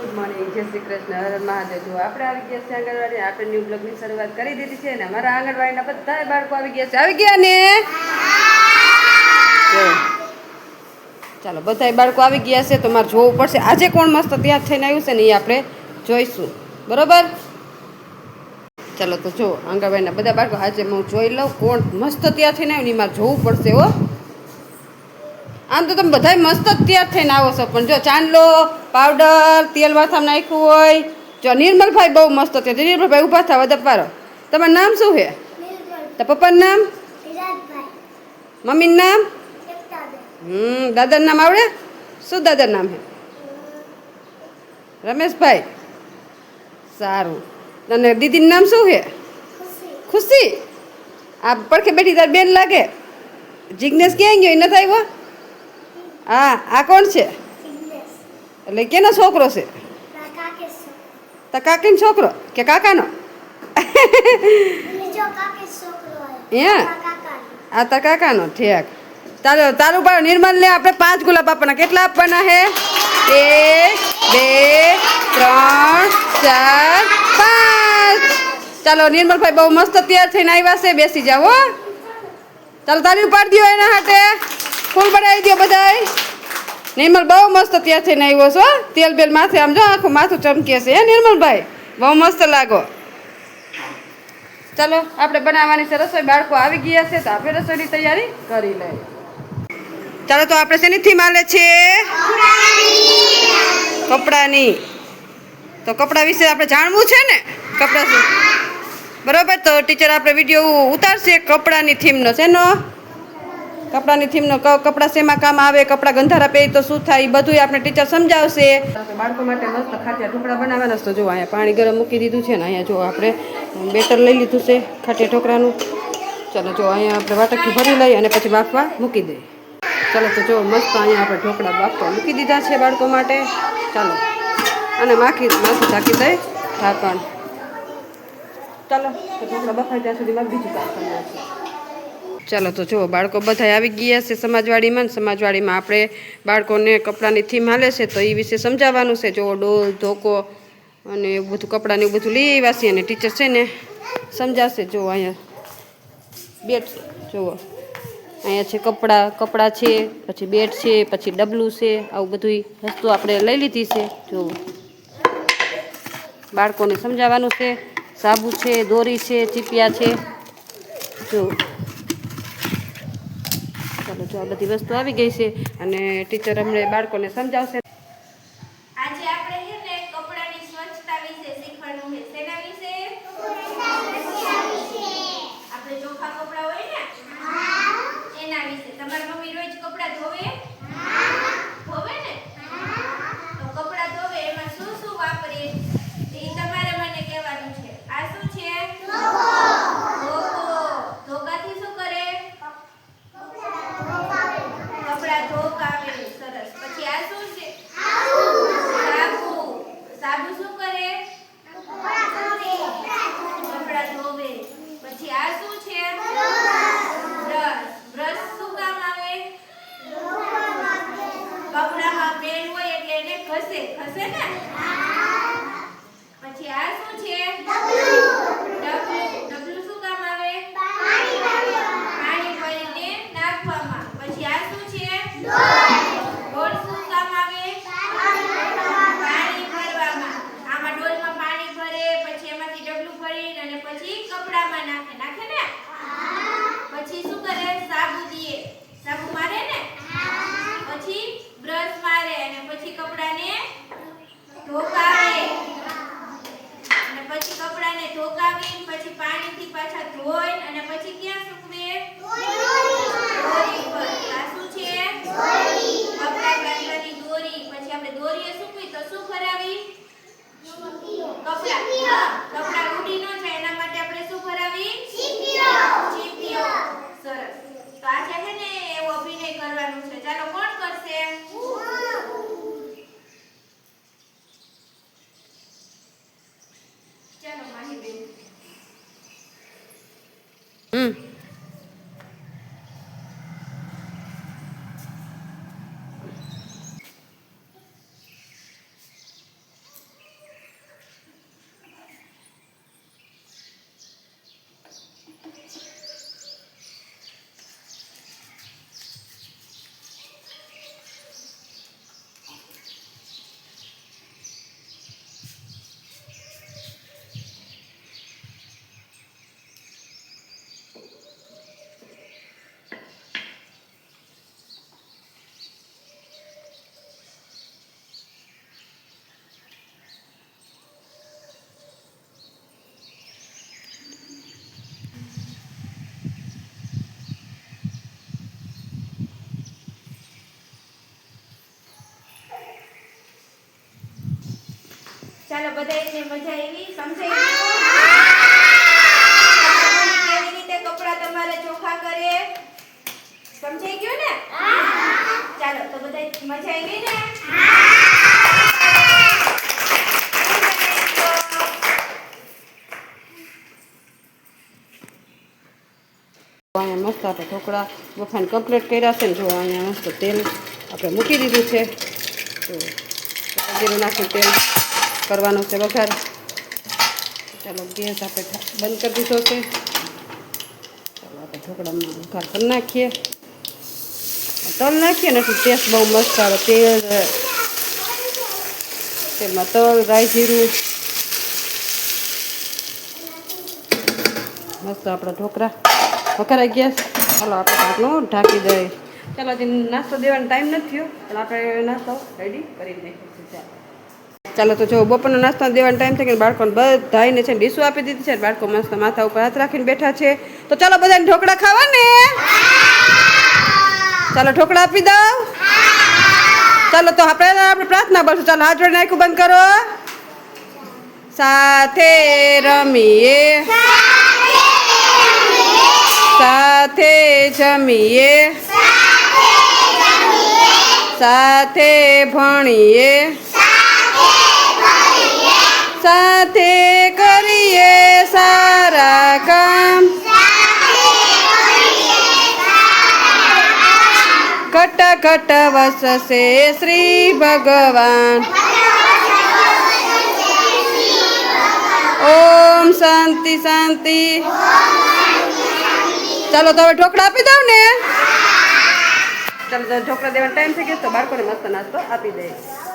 Good morning જય શ્રી કૃષ્ણ હર મહાદેવ. જો આપણે આવી ગયા છે આંગણવાડી આપણે ન્યૂ બ્લોગની શરૂઆત કરી દીધી છે ને અમારા આંગણવાડીના બધા બાળકો આવી ગયા છે. આવી ગયા ને. ચાલો બધાય બાળકો આવી ગયા છે તો મારે જોવું પડશે. આજે કોણ મસ્ત તૈયાર થઈને આવ્યું છે ને એ આપણે જોઈશું. બરોબર? ચાલો તો જો આંગણવાડીના બધા બાળકો આજે હું જોઈ લઉં કોણ મસ્ત ત્યાં થઈને આવ્યું ને એ મારે જોવું પડશે હો. આમ તો તમે બધાય મસ્ત જ તૈયાર થઈને આવો છો. પણ જો ચાંદલો પાવડર તેલ માથામાં નાખ્યું હોય જો નિર્મલભાઈ બહુ મસ્ત છે. નિર્મલભાઈ ઊભા થાવ દપારો તમારું નામ શું છે? તો પપ્પાનું નામ? મમ્મીનું નામ? હમ દાદાનું નામ આવડે? શું દાદાનું નામ છે? રમેશભાઈ. સારું. અને દીદીનું નામ શું છે? ખુશી. આ પડખે બેઠી તાર બેન લાગે. જિજ્ઞેસ ક્યાં ગયો? એ નથી આવ્યો? હા આ કોણ છે? એટલે કેનો છોકરો છે? તા કાકીનો છોકરો. કે કાકાનો? હે? આ તા કાકાનો ઠેક. ચાલો તારું ભાવ નિર્મલ લે આપણે પાંચ ગુલાબ આપવાના. કેટલા આપવાના હે? એક બે ત્રણ ચાર પાંચ. ચાલો નિર્મલભાઈ બહુ મસ્ત તૈયાર થઈને આવ્યા છે. બેસી જાઓ હો. ચાલો તારી ઉપાડી દો એના હાથે. ફૂલ બનાવી દો બધાય. નિર્મલ બહુ મસ્ત તૈયાર થઈને આવ્યો છો તેલ બેલ માથે આમ જો આખું માથું ચમકે છે, હે નિર્મલભાઈ? બહુ મસ્ત લાગો. ચાલો, આપણે બનાવવાની છે રસોઈ. બાળકો આવી ગયા છે, તો આપણે રસોઈની તૈયારી કરી લઈએ. ચાલો, તો આપણે શેની થીમ આલે છે? કપડાની. તો કપડા વિશે આપણે જાણવું છે ને? કપડા બરોબર, તો ટીચર આપણે વીડિયો ઉતારશે કપડાની થીમનો છે નો કપડાની થીમનો કપડાં શેમાં કામ આવે, કપડાં ગંધારા પહેરી તો શું થાય એ બધું આપણે ટીચર સમજાવશે. બાળકો માટે મસ્ત ખાટિયા ઢોકળા બનાવવાના તો જો અહીંયા પાણી ગરમ મૂકી દીધું છે ને, અહીંયા જો આપણે બેટર લઈ લીધું છે, ખાટિયા ઢોકળાનું. ચાલો જો અહીંયા આપણે વાટકી ભરી લઈ અને પછી બાફવા મૂકી દઈએ. ચાલો તો જો મસ્ત અહીંયા આપણે ઢોકળા બાફવા મૂકી દીધા છે બાળકો માટે. ચાલો. અને માખી માખી ઢાંકી દઈ ઢાંકણ. ચાલો ઢોકળા બફાય ત્યાં સુધીમાં બીજું કામ કરી નાખીએ ચાલો તો જુઓ, બાળકો બધા આવી ગયા છે સમાજવાડીમાં ને સમાજવાડીમાં આપણે બાળકોને કપડાની થીમ હાલે છે તો એ વિશે સમજાવવાનું છે. જો ડોલ, ધોકો અને એવું બધું કપડાને એવું બધું લઈ આવ્યા છે અને ટીચર છે ને સમજાવશે જુઓ, અહીંયા બેટ જુઓ, અહીંયા છે કપડાં કપડાં છે, પછી બેટ છે, પછી ડબલું છે, આવું બધું વસ્તુ આપણે લઈ લીધી છે. જુઓ, બાળકોને સમજાવવાનું છે. સાબુ છે, દોરી છે, ચીપિયા છે. જો ચાલો જો બધી વસ્તુ આવી ગઈ છે અને ટીચર અમને બાળકોને સમજાવશે. Mm. ચાલો બધાને મજા આવી. સમજાઈ કેવી રીતે કપડા તમારે ચોખા કરે? સમજાઈ ગયું ને? ચાલો તો બધા મજા આવી ને? અહીંયા મસ્ત આપણે ઢોકળા વખાણ કમ્પ્લીટ કર્યા છે ને જો અહીંયા મસ્ત તેલ આપણે મૂકી દીધું છે. તો નાખ્યું નાખી તેલ કરવાનું છે વઘાર. ચાલો, ગેસ આપણે ઠા- બંધ કરી દીધો છે. ચાલો, આપણે ઢોકળામાં વઘાર કરી નાખીએ. તલ નાખીએ ને એટલે ટેસ્ટ બહુ મસ્ત આવે. તેલ, તેલમાં તલ, રાઈ જીરું. મસ્ત આપણા ઢોકળા વઘારાઈ ગયા છે. ચાલો, આપણે ઢાંકણું ઢાંકી દઈએ. ચાલો, હજી નાસ્તો દેવાનો ટાઈમ નથી થયો. પણ આપણે નાસ્તો રેડી કરી નાખીશું ચાલો ચાલો તો જો બપોરનો નાસ્તો દેવાનો ટાઈમ થઈ ગયો બાળકોને બધાને છે ડીશું આપી દીધી છે બાળકો મસ્ત માથા ઉપર હાથ રાખીને બેઠા છે. તો ચાલો બધાને ઢોકળા ખાવા ને ચાલો ઢોકળા આપી દઉં. ચાલો તો આપણે આપણે પ્રાર્થના બોલશું ચાલો હાથ જોડે નાખ્યું બંધ કરો. સાથે રમીએ. સાથે જમીએ. સાથે ભણીએ. સાથે કરીએ સારા કામ કટ કટ વસશે શ્રી ભગવાન ઓમ શાંતિ શાંતિ ચાલો તો હવે ઢોકળા આપી દઉં ને ચાલો તો ઢોકળા દેવાનો ટાઈમ થઈ ગયો તો બાળકોને મસ્ત નાસ્તો આપી દઈએ